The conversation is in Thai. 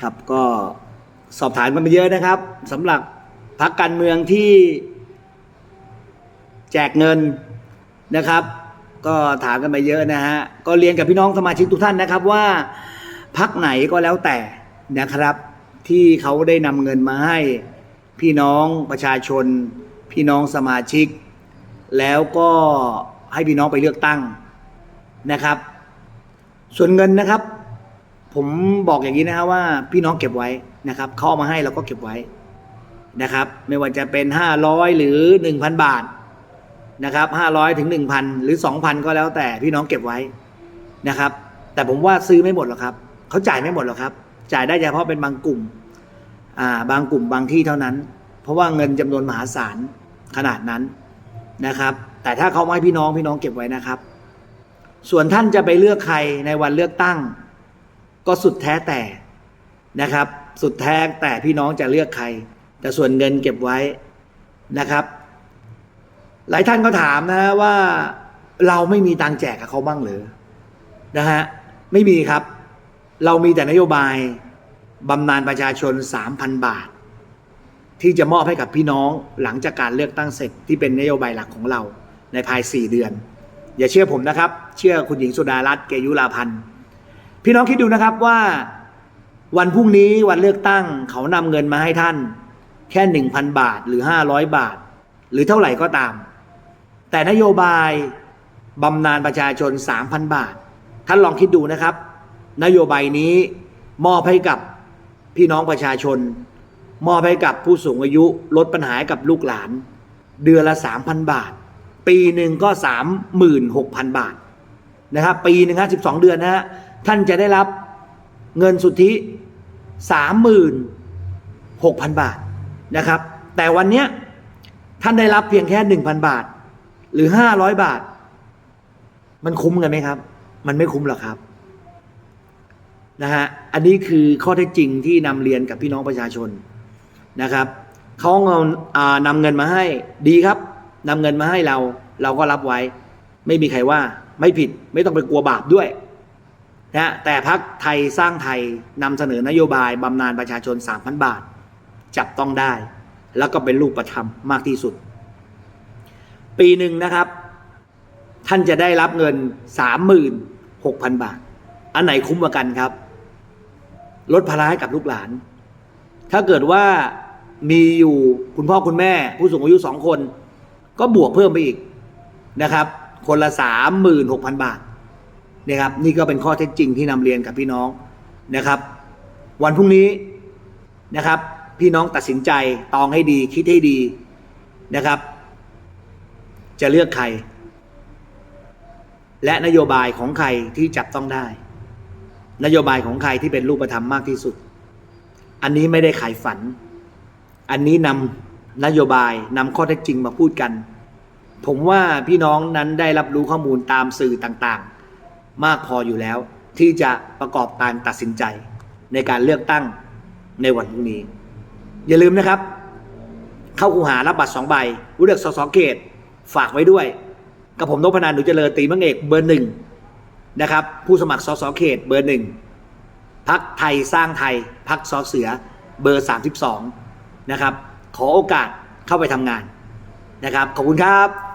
ครับก็สอบถามกันมาเยอะนะครับสำหรับพักการเมืองที่แจกเงินนะครับ ก็ถามกันมาเยอะนะฮะก็เรียนกับพี่น้องสมาชิกทุกท่านนะครับว่าพักไหนก็แล้วแต่นะครับ ที่เขาได้นำเงินมาให้พี่น้องประชาชน พี่น้องสมาชิก แล้วก็ให้พี่น้องไปเลือกตั้งนะครับ ส่วนเงินนะครับ ผมบอกอย่างนี้นะครับว่าพี่น้องเก็บไว้นะครับเขาเอามาให้เราก็เก็บไว้นะครับ ไม่ว่าจะเป็น 500 หรือ 1,000 บาทนะครับ500ถึง1,000 หรือ 2,000 ก็แล้วแต่พี่น้องเก็บไว้นะครับ แต่ผมว่าซื้อไม่หมดหรอกครับเขาจ่ายไม่หมดหรอกครับ จ่ายได้เฉพาะเป็นบางกลุ่มอ่าบางกลุ่มบางที่เท่านั้น เพราะว่าเงินจำนวนมหาศาลขนาดนั้นนะครับ แต่ถ้าเขาไม่ให้พี่น้องพี่น้องเก็บไว้นะครับ ส่วนท่านจะไปเลือกใครในวันเลือกตั้ง ก็สุดแท้แต่นะครับ สุดแท้แต่พี่น้องจะเลือกใคร แต่ส่วนเงินเก็บไว้นะครับ หลายท่านก็ถามนะว่าเราไม่มีตังแจกกับเขาบ้างหรือนะฮะไม่มีครับ เรามีแต่นโยบายบำนาญประชาชน 3,000 บาท ที่จะมอบให้กับพี่น้องหลังจากการเลือกตั้งเสร็จที่เป็นนโยบายหลักของเราในภาย 4 เดือน อย่าเชื่อผมนะครับ เชื่อคุณหญิงสุดารัตน์เกยุราพันธ์ พี่น้องคิดดูนะครับว่าวันพรุ่งนี้วันเลือกตั้งเขานำเงินมาให้ท่าน แค่1,000บาทหรือ500บาท หรือเท่าไหร่ก็ตาม แต่นโยบายบำนาญประชาชน3,000บาท ท่านลองคิดดูนะครับ นโยบายนี้มอบให้กับพี่น้องประชาชน มอบให้กับผู้สูงอายุลดปัญหาให้กับลูกหลาน เดือนละ3,000บาท ปีหนึ่งก็36,000บาทนะครับ ปีหนึ่งฮะสิบสองเดือนนะฮะ ท่านจะได้รับเงินสุทธิสามหมื่นหกพันบาทนะครับ แต่วันเนี้ยท่านได้รับเพียงแค่หนึ่งพันบาท หรือห้าร้อยบาท มันคุ้มกันไหมครับ มันไม่คุ้มหรอกครับนะฮะอันนี้คือข้อเท็จจริงที่นำเรียนกับพี่น้องประชาชนนะครับเขาเอาอ่านำเงินมาให้ดีครับนำเงินมาให้เรา เราก็รับไว้ ไม่มีใครว่าไม่ผิดไม่ต้องไปกลัวบาปด้วย นะแต่พักไทยสร้างไทยนำเสนอนโยบายบำนาญประชาชน 3,000 บาท จับต้องได้ แล้วก็เป็นรูปธรรมมากที่สุด ปีหนึ่งนะครับ ท่านจะได้รับเงิน 36,000 บาท อันไหนคุ้มกว่ากันครับ ลดภาระให้กับลูกหลาน ถ้าเกิดว่ามีอยู่คุณพ่อคุณแม่ ผู้สูงอายุสองคน ก็บวกเพิ่มไปอีกนะครับ คนละสามหมื่นหกพันบาท นะครับนี่ก็เป็นข้อเท็จจริงที่นำเรียนกับพี่น้องนะครับ วันพรุ่งนี้นะครับ พี่น้องตัดสินใจตองให้ดีคิดให้ดีนะครับ จะเลือกใคร และนโยบายของใครที่จับต้องได้ นโยบายของใครที่เป็นรูปธรรมมากที่สุด อันนี้ไม่ได้ขายฝัน อันนี้นำนโยบายนำข้อเท็จจริงมาพูดกัน ผมว่าพี่น้องนั้นได้รับรู้ข้อมูลตามสื่อต่างๆ มากพออยู่แล้ว ที่จะประกอบการตัดสินใจในการเลือกตั้งในวันพรุ่งนี้ อย่าลืมนะครับ เข้าคูหารับบัตรสองใบเลือกสสเขตฝากไว้ด้วย กับผมนพนันหนูเจริญตีมังเอกเบอร์หนึ่งนะครับ ผู้สมัครสสเขตเบอร์หนึ่งพักไทยสร้างไทยพักสอเสือเบอร์ 32 นะครับ ขอโอกาสเข้าไปทำงานนะครับ ขอบคุณครับ